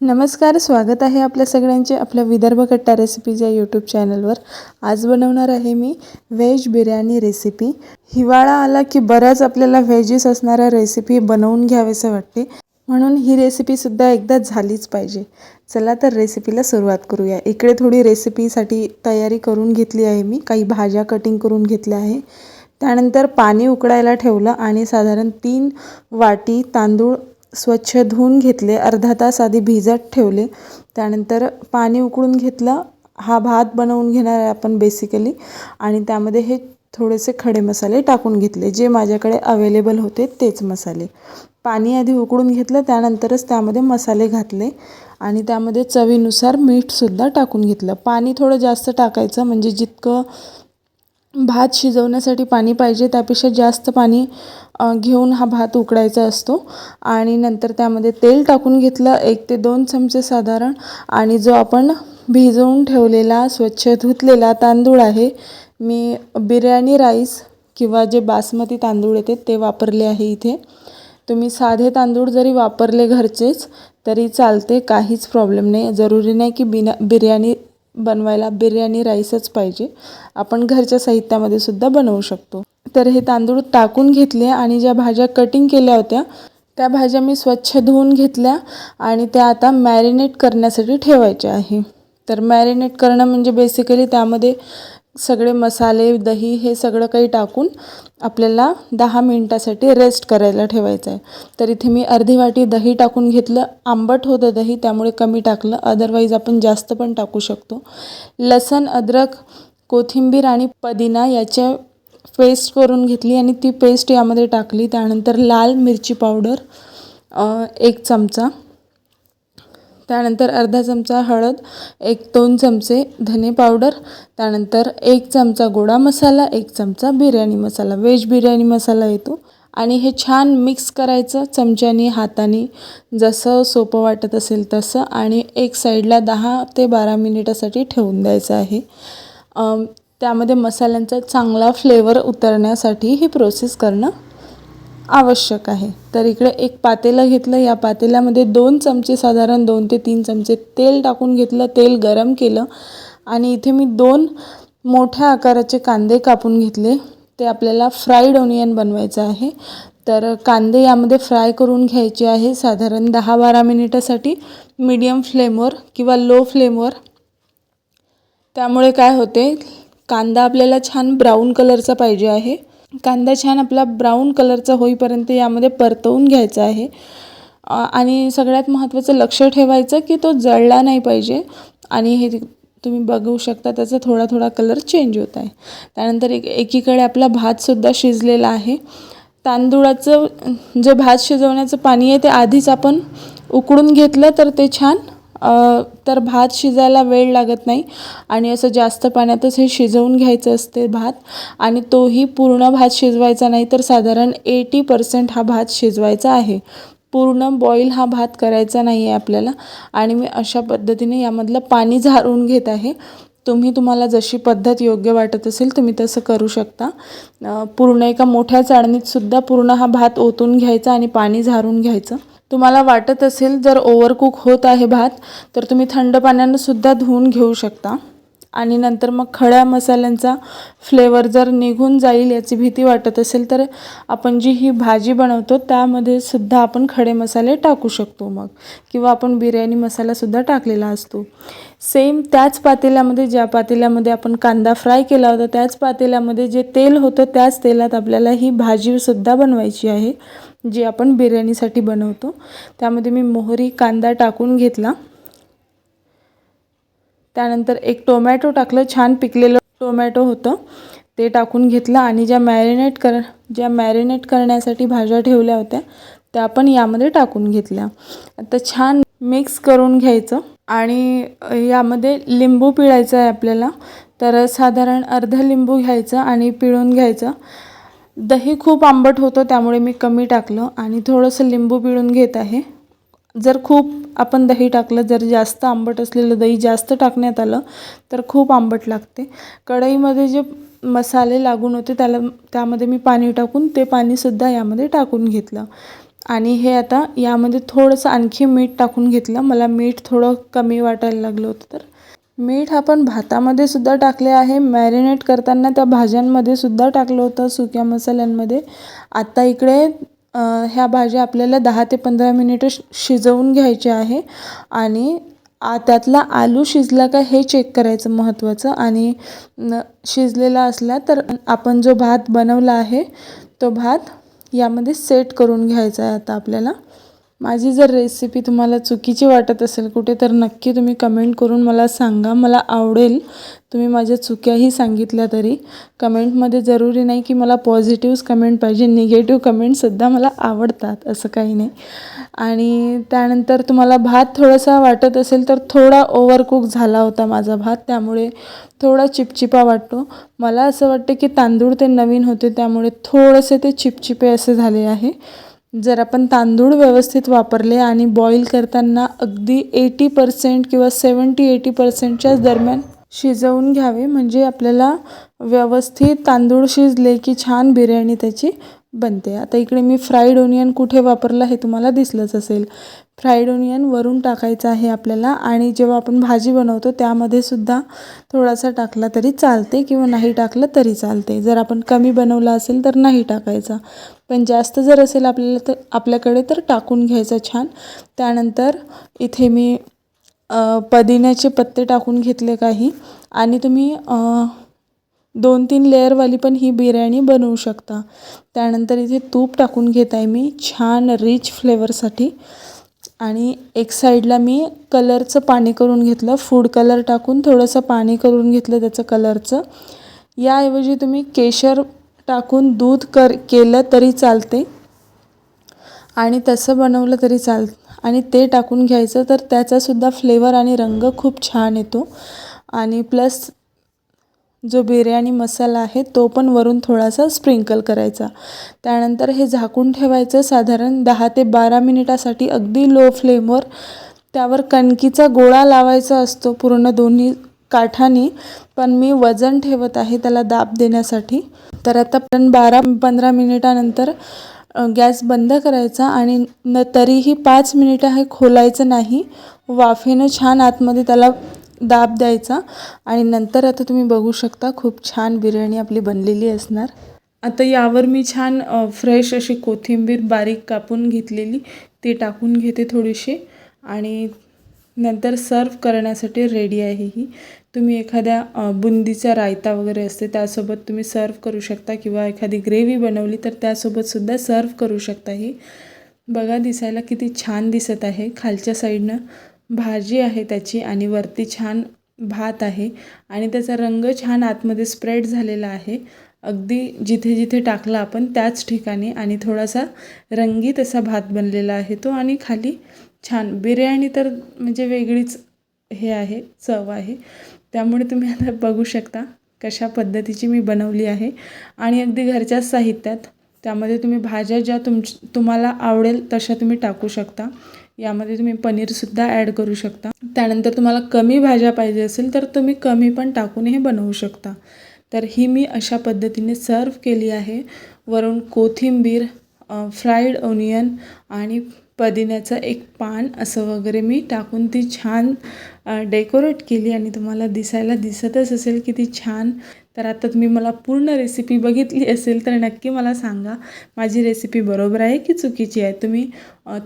नमस्कार स्वागत आहे आपल्या सगळ्यांचे आपल्या विदर्भ कट्टा रेसिपीज या यूट्यूब चॅनलवर आज बनवणार आहे मी व्हेज बिर्याणी रेसिपी हिवाळा आला की बऱ्याच आपल्याला व्हेजीस असणाऱ्या रेसिपी बनवून घ्यावेसे वाटते. म्हणून ही रेसिपीसुद्धा एकदा झालीच पाहिजे. चला तर रेसिपीला सुरुवात करूया. इकडे थोडी रेसिपीसाठी तयारी करून घेतली आहे मी. काही भाज्या कटिंग करून घेतल्या आहे. त्यानंतर पाणी उकडायला ठेवलं आणि साधारण तीन वाटी तांदूळ स्वच्छ धुवून घेतले अर्धा तास आधी भिजत ठेवले. त्यानंतर पाणी उकळून घेतलं. हा भात बनवून घेणार आहे आपण बेसिकली आणि त्यामध्ये हे थोडेसे खडे मसाले टाकून घेतले जे माझ्याकडे अवेलेबल होते तेच मसाले. पाणी आधी उकळून घेतलं त्यानंतरच त्यामध्ये मसाले घातले आणि त्यामध्ये चवीनुसार मीठसुद्धा टाकून घेतलं. पाणी थोडं जास्त टाकायचं म्हणजे जितकं भात शिजवण्यासाठी पाणी पाहिजे त्यापेक्षा जास्त पाणी घेऊन हा भात उकडायचा असतो. आणि नंतर त्यामध्ये तेल टाकून घेतलं एक ते दोन चमचे साधारण. आणि जो आपण भिजवून ठेवलेला स्वच्छ धुतलेला तांदूळ आहे मी बिर्याणी राईस किंवा जे बासमती तांदूळ येते ते वापरले आहे इथे. तुम्ही साधे तांदूळ जरी वापरले घरचेच तरी चालते काहीच प्रॉब्लेम नाही. जरुरी नाही की बिना बिर्याणी बनवायला बिर्याणी राईसच पाहिजे. आपण घरच्या साहित्यामध्ये सुद्धा बनवू शकतो. तर हे तांदूळ टाकून घेतले आणि ज्या भाज्या कटिंग केल्या होत्या त्या भाज्या मी स्वच्छ धुवून घेतल्या आणि त्या आता मॅरिनेट करण्यासाठी ठेवायच्या आहे. तर मॅरिनेट करणं म्हणजे बेसिकली त्यामध्ये सगळे मसाले दही हे सगळं काही टाकून आपल्याला दहा मिनटासाठी रेस्ट करायला ठेवायचं आहे तर इथे मी अर्धी वाटी दही टाकून घेतलं. आंबट होतं दही त्यामुळे कमी टाकलं. अदरवाईज आपण जास्त पण टाकू शकतो. लसण अद्रक कोथिंबीर आणि पुदिना याच्या पेस्ट करून घेतली आणि ती पेस्ट यामध्ये टाकली. त्यानंतर लाल मिरची पावडर एक चमचा त्यानंतर अर्धा चमचा हळद एक दोन चमचे धने पावडर त्यानंतर एक चमचा गोडा मसाला एक चमचा बिर्याणी मसाला. व्हेज बिर्याणी मसाला येतो. आणि हे छान मिक्स करायचं चमच्याने हाताने जसं सोपं वाटत असेल तसं. आणि एक साईडला दहा ते बारा मिनिटासाठी ठेवून द्यायचं आहे. त्यामध्ये मसाल्यांचा चांगला फ्लेवर उतरण्यासाठी ही प्रोसेस करणं आवश्यक आहे. तर इकडे एक पातेलं घेतलं. या पातेल्यामध्ये दोन चमचे साधारण दोन ते तीन चमचे तेल टाकून घेतलं. तेल गरम केलं. आणि इथे मी दोन मोठ्या आकाराचे कांदे कापून घेतले. ते आपल्याला फ्राईड ओनियन बनवायचं आहे. तर कांदे यामध्ये फ्राय करून घ्यायचे आहे साधारण दहा बारा मिनिटासाठी. मीडियम फ्लेमवर किंवा लो फ्लेमवर. त्यामुळे काय होते? कांदा आपल्याला छान ब्राऊन कलरचा पाहिजे आहे. कांदा छान आपला ब्राऊन कलरचा होईपर्यंत यामध्ये परतवून घ्यायचा आहे. आणि सगळ्यात महत्त्वाचं लक्ष ठेवायचं की तो जळला नाही पाहिजे. आणि हे तुम्ही बघू शकता त्याचा थोडा थोडा कलर चेंज होत आहे. त्यानंतर एक एकीकडे आपला भातसुद्धा शिजलेला आहे. तांदूळाचं जे भात शिजवण्याचं पाणी आहे ते आधीच आपण उकडून घेतलं तर ते छान तर भात शिजायला वेळ लागत नाही आणि असं जास्त पाण्यातच हे शिजवून घ्यायचं असते भात आणि तोही पूर्ण भात शिजवायचा नाही तर साधारण एटी पर्सेंट हा भात शिजवायचा आहे. पूर्ण बॉईल हा भात करायचा नाही आहे आपल्याला आणि मी अशा पद्धतीने यामधलं पाणी झारून घेत आहे. तुम्ही तुम्हाला जशी पद्धत योग्य वाटत असेल तुम्ही तसं करू शकता. पूर्ण एका मोठ्या चाळणीतसुद्धा पूर्ण हा भात ओतून घ्यायचा आणि पाणी झारून घ्यायचं. तुम्हाला वाटत असेल जर ओव्हरकुक होत आहे भात तर तुम्ही थंड पाण्यानं सुद्धा धुवून घेऊ शकता. आणि नंतर मग खड्या मसाल्यांचा फ्लेवर जर निघून जाईल याची भीती वाटत असेल तर आपण जी ही भाजी बनवतो त्यामध्ये सुद्धा आपण खडे मसाले टाकू शकतो मग. किंवा आपण बिर्याणी मसालासुद्धा टाकलेला असतो. सेम त्याच पातेल्यामध्ये ज्या पातेल्यामध्ये आपण कांदा फ्राय केला होता त्याच पातेल्यामध्ये जे तेल होतं त्याच तेलात आपल्याला ही भाजीसुद्धा बनवायची आहे जी आपण बिर्याणीसाठी बनवतो. त्यामध्ये मी मोहरी कांदा टाकून घेतला. त्यानंतर एक टोमॅटो टाकलं छान पिकलेलं टोमॅटो होतं. ते टाकून घेतलं आणि ज्या मॅरिनेट कर ज्या मॅरिनेट करण्यासाठी भाज्या ठेवल्या होत्या त्या पण यामध्ये टाकून घेतल्या. आता छान मिक्स करून घ्यायचं आणि यामध्ये लिंबू पिळायचं आहे आपल्याला. तर साधारण अर्ध लिंबू घ्यायचं आणि पिळून घ्यायचं. दही खूप आंबट होतं त्यामुळे मी कमी टाकलं आणि थोडंसं लिंबू पिळून घेत आहे. जर खूप आपण दही टाकलं जर जास्त आंबट असलेलं दही जास्त टाकण्यात आलं तर खूप आंबट लागते. कढईमध्ये जे मसाले लागून होते त्याला त्यामध्ये मी पाणी टाकून ते पाणीसुद्धा यामध्ये टाकून घेतलं. आणि हे आता यामध्ये थोडंसं आणखी मीठ टाकून घेतलं. मला मीठ थोडं कमी वाटायला लागलं होतं तर. मीठ आपण भातामध्ये सुद्धा टाकले आहे. मॅरिनेट करताना त्या भाज्यांमध्ये सुद्धा टाकलं होतं सुक्या मसाल्यांमध्ये. आता इकडे ह्या भाज्या आपल्याला दहा ते पंधरा मिनिटं श शिजवून घ्यायच्या आहे. आणि आ त्यातला आलू शिजला का हे चेक करायचं महत्त्वाचं आणि न शिजलेला असला तर आपण जो भात बनवला आहे तो भात यामध्ये सेट करून घ्यायचा आहे आता आपल्याला. माझी जर रेसिपी तुम्हाला चुकीची वाटत असेल कुठे तर नक्की तुम्ही कमेंट करून मला सांगा. मला आवडेल. तुम्ही माझ्या चुक्याही सांगितल्या तरी. कमेंटमध्ये जरुरी नाही की मला पॉझिटिव्हच कमेंट पाहिजे. निगेटिव्ह कमेंटसुद्धा मला आवडतात असं काही नाही. आणि त्यानंतर तुम्हाला भात थोडासा वाटत असेल तर थोडा ओव्हरकुक झाला होता माझा भात. त्यामुळे थोडा चिपचिपा वाटतो. मला असं वाटतं की तांदूळ ते नवीन होते त्यामुळे थोडेसे ते चिपचिपे असे झाले आहे. जर आपण तांदूळ व्यवस्थित वापरले आणि बॉईल करताना अगदी एटी पर्सेंट किंवा सेवन्टी एटी पर्सेंटच्याच दरम्यान शिजवून घ्यावे म्हणजे आपल्याला व्यवस्थित तांदूळ शिजले की छान बिर्याणी त्याची बनते. आता इकडे मी फ्राईड ओनियन कुठे वापरलं हे तुम्हाला दिसलंच असेल. फ्राईड ओनियन वरून टाकायचं आहे आपल्याला आणि जेव्हा आपण भाजी बनवतो त्यामध्ये सुद्धा थोडासा टाकला तरी चालते किंवा नाही टाकलं तरी चालते. जर आपण कमी बनवलं असेल तर नाही टाकायचा. पण जास्त जर असेल आपल्याला तर आपल्याकडे तर टाकून घ्यायचं छान. त्यानंतर इथे मी पुदिन्याचे पत्ते टाकून घेतले काही. आणि तुम्ही दोन तीन लेअरवाली पण ही बिर्याणी बनवू शकता. त्यानंतर इथे तूप टाकून घेत आहे मी छान रिच फ्लेवरसाठी आणि एक साईडला मी कलरचं पाणी करून घेतलं फूड कलर टाकून थोडंसं पाणी करून घेतलं त्याचं कलरचं याऐवजी तुम्ही केशर टाकून दूध कर केलं तरी चालते. आणि तसं बनवलं तरी चाल आणि ते टाकून घ्यायचं तर त्याचासुद्धा फ्लेवर आणि रंग खूप छान येतो. आणि प्लस जो बिर्याणी मसाला आहे तो पण वरून थोडासा स्प्रिंकल करायचा. त्यानंतर हे झाकून ठेवायचं साधारण दहा ते बारा मिनिटासाठी अगदी लो फ्लेमवर. त्यावर कणकीचा गोळा लावायचा असतो पूर्ण दोन्ही काठाने पण मी वजन ठेवत आहे त्याला दाब देण्यासाठी. तर आता पण बारा पंधरा मिनिटानंतर गॅस बंद करायचा आणि न तरीही पाच मिनिटं हे खोलायचं नाही. वाफेनं छान आतमध्ये त्याला दाब द्यायचा. आणि नंतर आता तुम्ही बघू शकता खूप छान बिर्याणी आपली बनलेली असणार. आता यावर मी छान फ्रेश अशी कोथिंबीर बारीक कापून घेतलेली. ती टाकून घेते थोडीशी. आणि नंतर सर्व करण्यासाठी रेडी आहे ही. तुम्ही एखाद्या बुंदीचा रायता वगैरे असते त्यासोबत तुम्ही सर्व करू शकता. किंवा एखादी ग्रेव्ही बनवली तर त्यासोबतसुद्धा सर्व करू शकता ही. बघा दिसायला किती छान दिसत आहे. खालच्या साईडनं भाजी आहे त्याची आणि वरती छान भात आहे आणि त्याचा रंग छान आतमध्ये स्प्रेड झालेला आहे. अगदी जिथे जिथे टाकला आपण त्याच ठिकाणी आणि थोडासा रंगीत असा भात बनलेला आहे तो आणि खाली छान बिर्याणी तर म्हणजे वेगळीच हे आहे चव आहे. त्यामुळे तुम्ही आता बघू शकता कशा पद्धतीची मी बनवली आहे. आणि अगदी घरच्याच साहित्यात त्यामध्ये तुम्ही भाज्या ज्या तुम तुम्हाला आवडेल तशा तुम्ही टाकू शकता. यामध्ये तुम्ही पनीरसुद्धा ॲड करू शकता. त्यानंतर तुम्हाला कमी भाज्या पाहिजे असेल तर तुम्ही कमी पण टाकून हे बनवू शकता. तर ही मी अशा पद्धतीने सर्व केली आहे. वरून कोथिंबीर फ्राईड ओनियन आणि पुदिन्याचं एक पान असं वगैरे मी टाकून ती छान डेकोरेट केली आणि तुम्हाला दिसायला दिसतच असेल की ती छान. तर आता तुम्ही मला पूर्ण रेसिपी बघितली असेल तर नक्की मला सांगा. माझी रेसिपी बरोबर आहे की चुकीची आहे? तुम्ही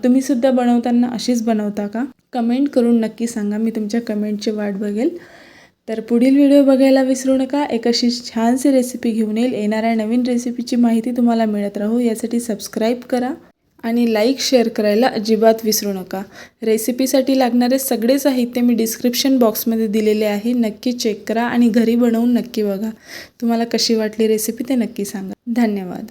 तुम्हीसुद्धा बनवताना अशीच बनवता का? कमेंट करून नक्की सांगा. मी तुमच्या कमेंटची वाट बघेल. तर पुढील व्हिडिओ बघायला विसरू नका. एक अशी छानशी रेसिपी घेऊन येईल. येणाऱ्या नवीन रेसिपीची माहिती तुम्हाला मिळत राहू. यासाठी सबस्क्राईब करा. आणि लाईक शेअर करायला अजिबात विसरू नका. रेसिपीसाठी लागणारे सगळे साहित्य मी डिस्क्रिप्शन बॉक्समध्ये दिलेले आहे. नक्की चेक करा आणि घरी बनवून नक्की बघा. तुम्हाला कशी वाटली रेसिपी ते नक्की सांगा. धन्यवाद.